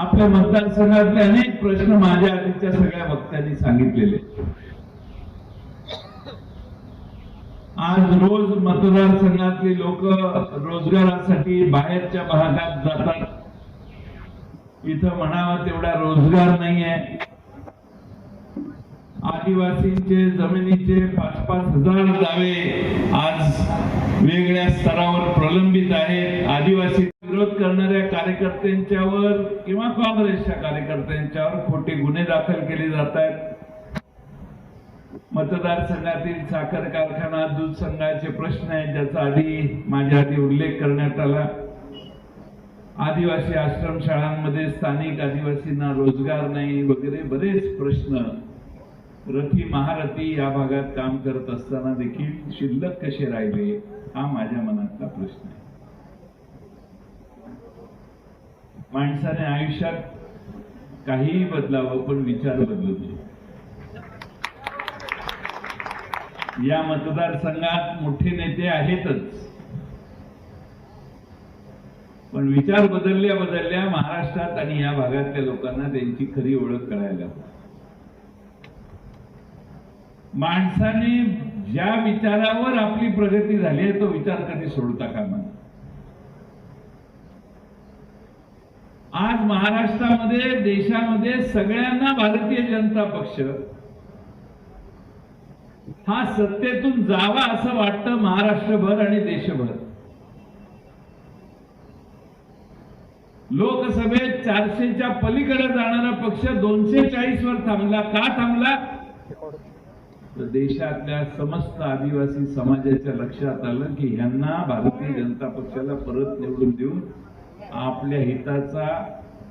आपल्या मतदारसंघातले अनेक प्रश्न माझ्या आधीच्या सगळ्या वक्त्यांनी सांगितलेले. आज रोज मतदारसंघातले लोक रोजगारासाठी बाहेरच्या भागात जातात. इथं म्हणावा तेवढा रोजगार नाहीये. आदिवासींचे जमिनीचे पाच पाच हजार दावे आज वेगळ्या स्तरावर प्रलंबित आहेत. आदिवासी विरोध करणाऱ्या कार्यकर्त्यांच्यावर किंवा काँग्रेसच्या कार्यकर्त्यांच्यावर खोटे गुन्हे दाखल केले जात आहेत. मतदारसंघातील साखर कारखाना दूध संघाचे प्रश्न आहेत ज्याचा आधी माझ्या आधी उल्लेख करण्यात आला. आदिवासी आश्रमशाळांमध्ये स्थानिक आदिवासींना रोजगार नाही वगैरे बरेच प्रश्न. रथी महारथी या भागात काम करत असताना देखील शिल्लक कसे राहिले हा माझ्या मनातला प्रश्न आहे. माणसाने आयुष्यात काहीही बदलावं पण विचार बदलू नये या मतदारसंघात मोठे नेते आहेतच. पण विचार बदलल्या बदलल्या महाराष्ट्रात आणि या भागातल्या लोकांना त्यांची खरी ओळख कळायला हवी. माणसाने ज्या विचारावर आपली प्रगती झाली आहे तो विचार कधी सोडता कामा आज महाराष्ट्रामध्ये देशामध्ये सगळ्यांना भारतीय जनता पक्ष. हा सत्तेतून जावा असं वाटतं महाराष्ट्रभर आणि देशभर. लोकसभेत चारशेच्या पलीकडे जाणारा पक्ष दोनशे चाळीस वर थांबला. का थांबला? तर देशातल्या समस्त आदिवासी समाजाच्या लक्षात आलं की यांना भारतीय जनता पक्षाला परत निवडून देऊन आपल्या हिताचा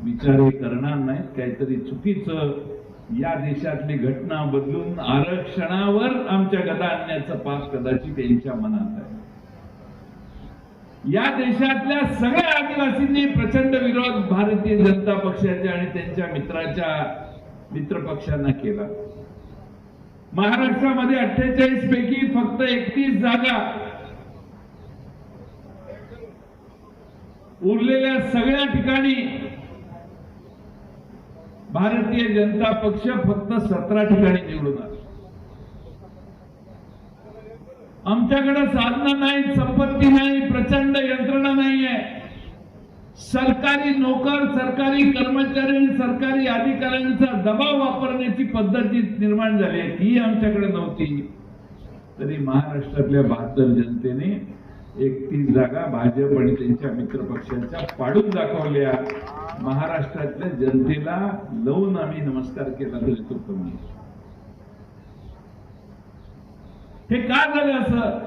विचार हे करणार नाहीत. काहीतरी चुकीचं या देशातली घटना बदलून आरक्षणावर आमच्या गदा आणण्याचं पाप कदाचित त्यांच्या मनात आहे. या देशातल्या सगळ्या आदिवासींनी प्रचंड विरोध भारतीय जनता पक्षाच्या आणि त्यांच्या मित्राच्या मित्र पक्षांना केला. महाराष्ट्रामध्ये अठ्ठेचाळीस पैकी फक्त एकतीस जागा उरलेल्या सगळ्या ठिकाणी भारतीय जनता पक्ष फक्त सतरा ठिकाणी निवडून आला. आमच्याकडे साधना नाही संपत्ती नाही प्रचंड यंत्रणा नाहीये. सरकारी नोकर सरकारी कर्मचारी आणि सरकारी अधिकाऱ्यांचा दबाव वापरण्याची पद्धत जी निर्माण झाली आहे. ती आमच्याकडे नव्हती. तरी महाराष्ट्रातल्या बहात्तर जनतेने एकतीस जागा भाजप आणि त्यांच्या मित्र पक्षांच्या पाडून दाखवल्या. महाराष्ट्रातल्या जनतेला लवून आम्ही नमस्कार केला तरी तो कमी हे का झालं असं?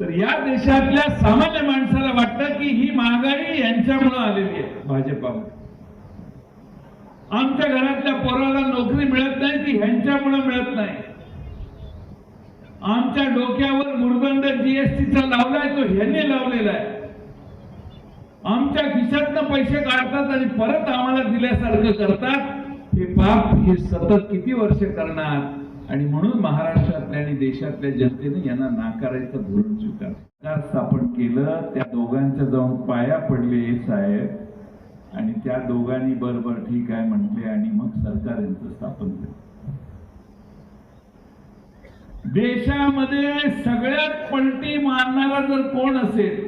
तर या देशातल्या सामान्य माणसाला वाटतं की ही महागाई यांच्यामुळे आलेली आहे. भाजपामुळे. आमच्या घरातल्या पोराला नोकरी मिळत नाही ती ह्यांच्यामुळे मिळत नाही. आमच्या डोक्यावर मुरदंड जीएसटीचा लावलाय तो ह्यांनी लावलेला आहे. आमच्या खिशातनं पैसे काढतात आणि परत आम्हाला दिल्यासारखं करतात. हे पाप हे सतत किती वर्ष करणार? आणि म्हणून महाराष्ट्रातल्या आणि देशातल्या जनतेने यांना नाकारायचं धोरण स्वीकार सरकार स्थापन केलं त्या दोघांच्या जाऊन पाया पडले साहेब. आणि त्या दोघांनी बर बर ठीक आहे म्हटले आणि मग सरकार यांचं स्थापन केलं. देशामध्ये सगळ्यात पलटी मारणारा जर कोण असेल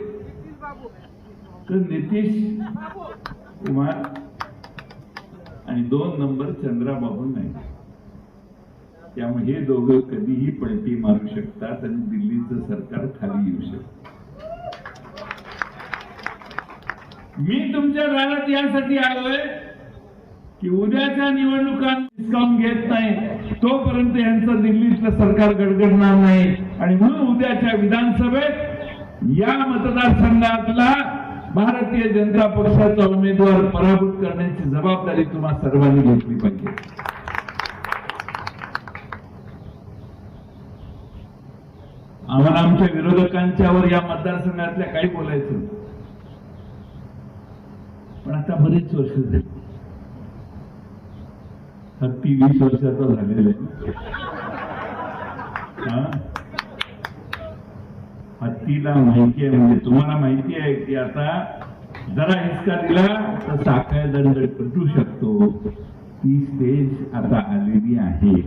तर नितीश कुमार आणि दोन नंबर चंद्राबाबू नाही त्यामुळे हे दोघं कधीही पलटी मारू शकतात आणि दिल्लीचं सरकार खाली येऊ शकतं. मी तुमच्या दारात यासाठी आलोय. की उद्याच्या निवडणुका डिस्काउंट घेत नाही. तोपर्यंत यांचं दिल्लीतलं सरकार गडगडणार नाही. आणि म्हणून उद्याच्या विधानसभेत या मतदारसंघातला भारतीय जनता पक्षाचा उमेदवार पराभूत करण्याची जबाबदारी तुम्हा सर्वांनी घेतली पाहिजे. आम्हाला आमच्या विरोधकांच्यावर या मतदारसंघातल्या काही बोलायचं पण आता बरीच वर्ष झाली. हत्ती वीस वर्षाचा झालेला आहे. हत्तीला माहिती आहे म्हणजे तुम्हाला माहिती आहे की आता जरा हिसका दिला तर साखळ दंड कटू शकतो. ती स्टेज आता आलेली आहे.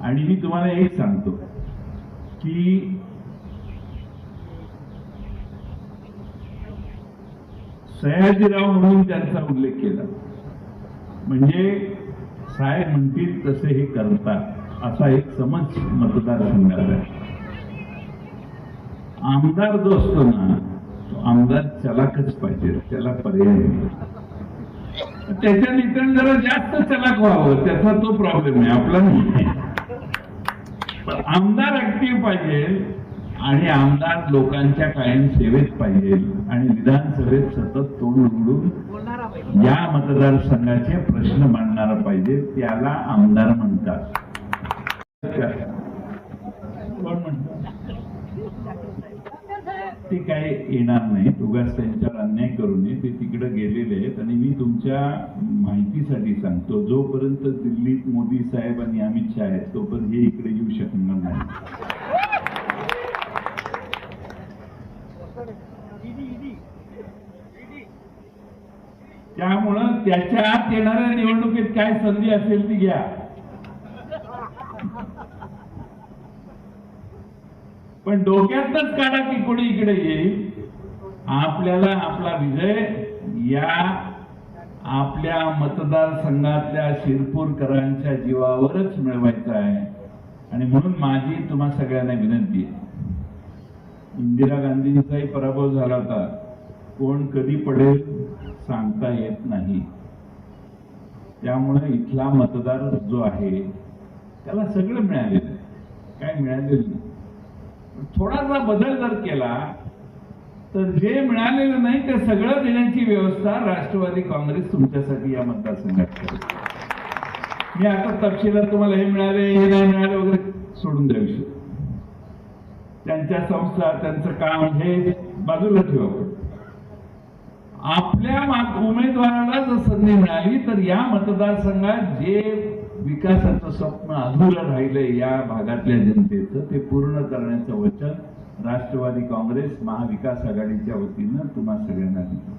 आणि मी तुम्हाला एक सांगतो की सयाजीराव म्हणून त्यांचा उल्लेख केला. म्हणजे साहेब म्हणतील तसे हे करतात. असा एक समज मतदारसंघात आहे. आमदार जो असतो ना तो आमदार चलाकच पाहिजे त्याला पर्याय त्याच्या निकन जरा जास्त चलाक व्हावं त्याचा तो प्रॉब्लेम आहे आपला नाही. पण आमदार ऍक्टिव्ह पाहिजे आणि आमदार लोकांच्या कायम सेवेत पाहिजे आणि विधानसभेत सतत तोंड उघडून या मतदारसंघाचे प्रश्न मांडणारा पाहिजे त्याला आमदार म्हणतात. कोण म्हणतात ते काय येणार नाही. उगाच त्यांच्यावर अन्याय करू नये. ते तिकडे गेलेले आहेत. आणि मी तुमच्या माहितीसाठी सांगतो जोपर्यंत दिल्लीत मोदी साहेब आणि अमित शहा आहेत तोपर्यंत हे इकडे येऊ शकणार नाही. त्यामुळं त्याच्या आत येणाऱ्या निवडणुकीत काय संधी असेल ती घ्या. पण डोक्यातच काढा की कोणी इकडे येईल. आपल्याला आपला विजय या आपल्या मतदारसंघातल्या शिरपूरकरांच्या जीवावरच मिळवायचा आहे. आणि म्हणून माझी तुम्हा सगळ्यांना विनंती आहे. इंदिरा गांधींचाही पराभव झाला होता. कोण कधी पडेल? सांगता येत नाही. त्यामुळे इथला मतदार जो आहे त्याला सगळं मिळालेलं आहे. काय मिळालेलं नाही. थोडासा बदल जर केला तर जे मिळालेलं नाही ते सगळं देण्याची व्यवस्था राष्ट्रवादी काँग्रेस तुमच्यासाठी या मतदारसंघात करते मी आता तपशिलात तुम्हाला हे मिळाले हे नाही मिळाले वगैरे सोडून द्या विषय त्यांच्या संस्था त्यांचं काम हे बाजूला ठेवा आपण. आपल्या उमेदवाराला जर संधी मिळाली तर या मतदारसंघात जे विकासाचं स्वप्न अधुरं राहिलंय या भागातल्या जनतेचं ते पूर्ण करण्याचं वचन राष्ट्रवादी काँग्रेस महाविकास आघाडीच्या वतीनं तुम्हा सगळ्यांना दिलं.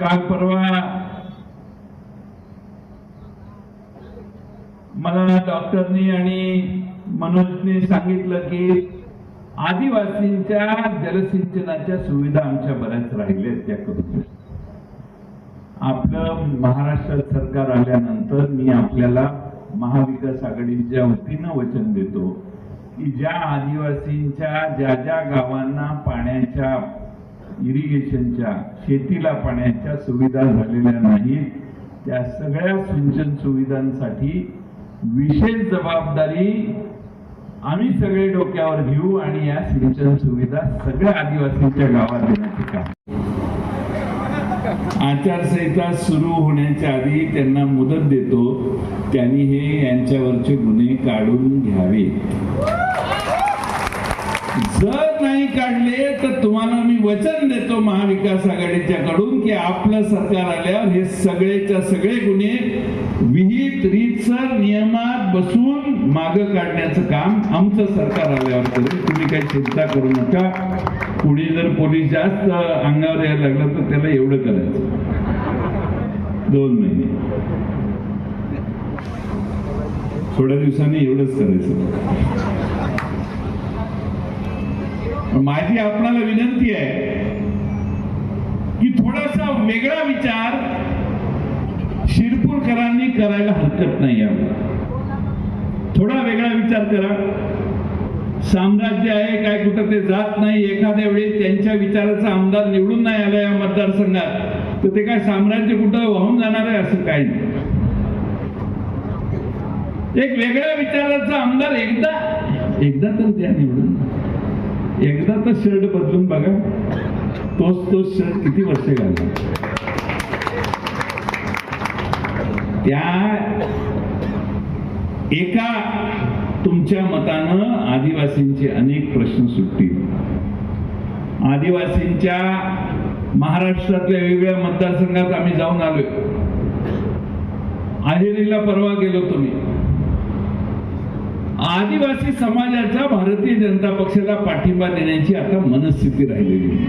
काल परवा मला डॉक्टरनी आणि मनोजने सांगितलं की आदिवासींच्या जलसिंचनाच्या सुविधा आमच्या बऱ्याच राहिल्या त्या करून. आपलं महाराष्ट्रात सरकार आल्यानंतर मी आपल्याला महाविकास आघाडीच्या वतीनं वचन देतो की ज्या आदिवासींच्या ज्या ज्या गावांना पाण्याच्या इरिगेशनच्या शेतीला पाण्याच्या सुविधा झालेल्या नाहीत त्या सगळ्या सिंचन सुविधांसाठी विशेष जबाबदारी आम्ही सगळे डोक्यावर घेऊ आणि या सिंचन सुविधा सगळ्या आदिवासींच्या गावात देण्याचे काम आचारसंहिता सुरू होण्याच्या आधी त्यांना मुदत देतो. त्यांनी हे यांच्यावरचे गुन्हे काढून घ्यावे. जर नाही काढले तर तुम्हाला मी वचन देतो महाविकास आघाडीच्या कडून की आपलं सरकार आल्यावर हे सगळेच्या सगळे गुन्हे विहित रीतसर नियमात बसून माग काढण्याचं काम आमचं सरकार आल्यावर करेल. तुम्ही काही चिंता करू नका. पुढे जर पोलीस जास्त अंगावर यायला लागलं तर त्याला एवढं करायचं. दोन महिने. थोड्या दिवसांनी एवढंच करायचं. माझी आपणाला विनंती आहे की थोडासा वेगळा विचार शिरपूरकरांनी करायला हरकत नाही यावर. थोडा वेगळा विचार करा. साम्राज्य आहे काय कुठं ते जात नाही. एखाद्या वेळी त्यांच्या विचाराचा आमदार निवडून नाही आला या मतदारसंघात. तर ते काय साम्राज्य कुठं वाहून जाणार आहे असं काही नाही. एक वेगळ्या विचाराचा आमदार एकदा एकदा तर द्या निवडून. एकदा तर शर्ट बदलून बघा. तोच तोच शर्ट किती वर्ष घालला त्या एका तुमच्या मतानं आदिवासींचे अनेक प्रश्न सुटतील. आदिवासींच्या महाराष्ट्रातल्या वेगवेगळ्या मतदारसंघात आम्ही जाऊन आलोय. आहिरीला परवा गेलो तुम्ही. आदिवासी समाजाचा भारतीय जनता पक्षाला पाठिंबा देण्याची आता मनस्थिती राहिलेली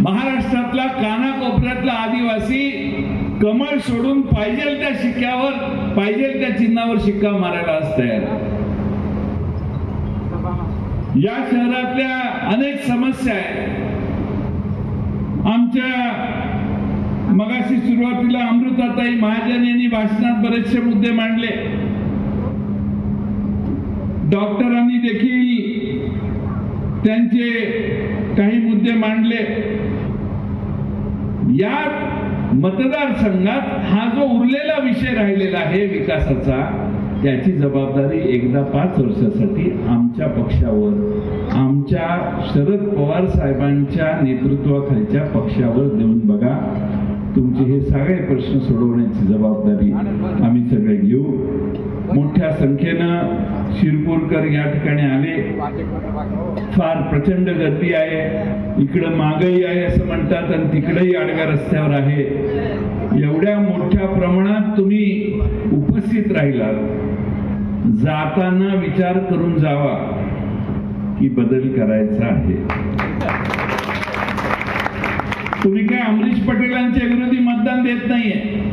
महाराष्ट्रातला कानाकोपऱ्यातला आदिवासी कमळ सोडून पाहिजे त्या शिक्क्यावर पाहिजे त्या चिन्हावर शिक्का मारायला असत या शहरातल्या अनेक समस्या आहेत. आमच्या मगाशी सुरुवातीला अमृताताई महाजन यांनी भाषणात बरेचसे मुद्दे मांडले. डॉक्टरांनी देखील त्यांचे काही मुद्दे मांडले. या मतदारसंघात हा जो उरलेला विषय राहिलेला आहे विकासाचा त्याची जबाबदारी एकदा पाच वर्षासाठी आमच्या पक्षावर आमच्या शरद पवार साहेबांच्या नेतृत्वाखालच्या पक्षावर देऊन बघा. तुमचे हे सगळे प्रश्न सोडवण्याची जबाबदारी आम्ही सगळे घेऊ. मोठ्या संख्येनं शिरपूरकर या ठिकाणी आले. फार प्रचंड गर्दी आहे. इकडं मागही आहे असं म्हणतात आणि तिकडेही आडव्या रस्त्यावर आहे. एवढ्या मोठ्या प्रमाणात तुम्ही उपस्थित राहिलात. जाताना विचार करून जावा की बदल करायचा आहे. तुम्ही काय अमरीश पटेलांच्या विरोधी मतदान देत नाहीये?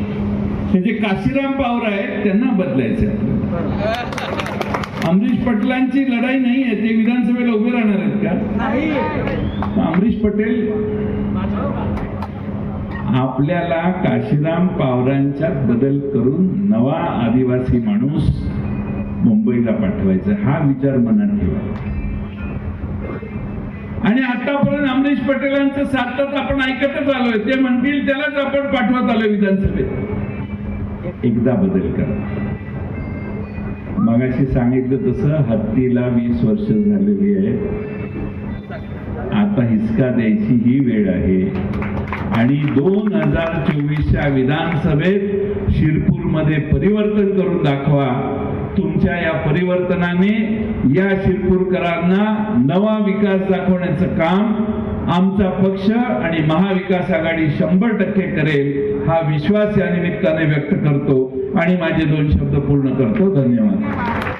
हे जे काशीराम पावरा आहेत त्यांना बदलायचं. अमरीश पटेलांची लढाई नाही आहे ते विधानसभेला उभे राहणार आहेत का? अमरीश पटेल आपल्याला काशीराम पावरांच्यात बदल करून नवा आदिवासी माणूस मुंबईला पाठवायचा हा विचार मनात ठेवा. आणि आतापर्यंत अमरीश पटेलांचं सातत आपण ऐकतच आलोय. ते म्हणतील त्यालाच आपण पाठवत आलोय विधानसभेत. एकदा बदल करा. मगाशी सांगितलं तसं हत्तीला वीस वर्ष झालेली आहे. आता हिसका द्यायची ही वेळ आहे. आणि दोन हजार चोवीसच्या विधानसभेत शिरपूरमध्ये परिवर्तन करून दाखवा. तुमच्या या परिवर्तनाने या शिरपूरकरांना नवा विकास दाखवण्याचं काम आमचा पक्ष आणि महाविकास आघाडी शंभर टक्के करेल. हा विश्वास या निमित्ताने व्यक्त करतो आणि माझे दोन शब्द पूर्ण करतो. धन्यवाद.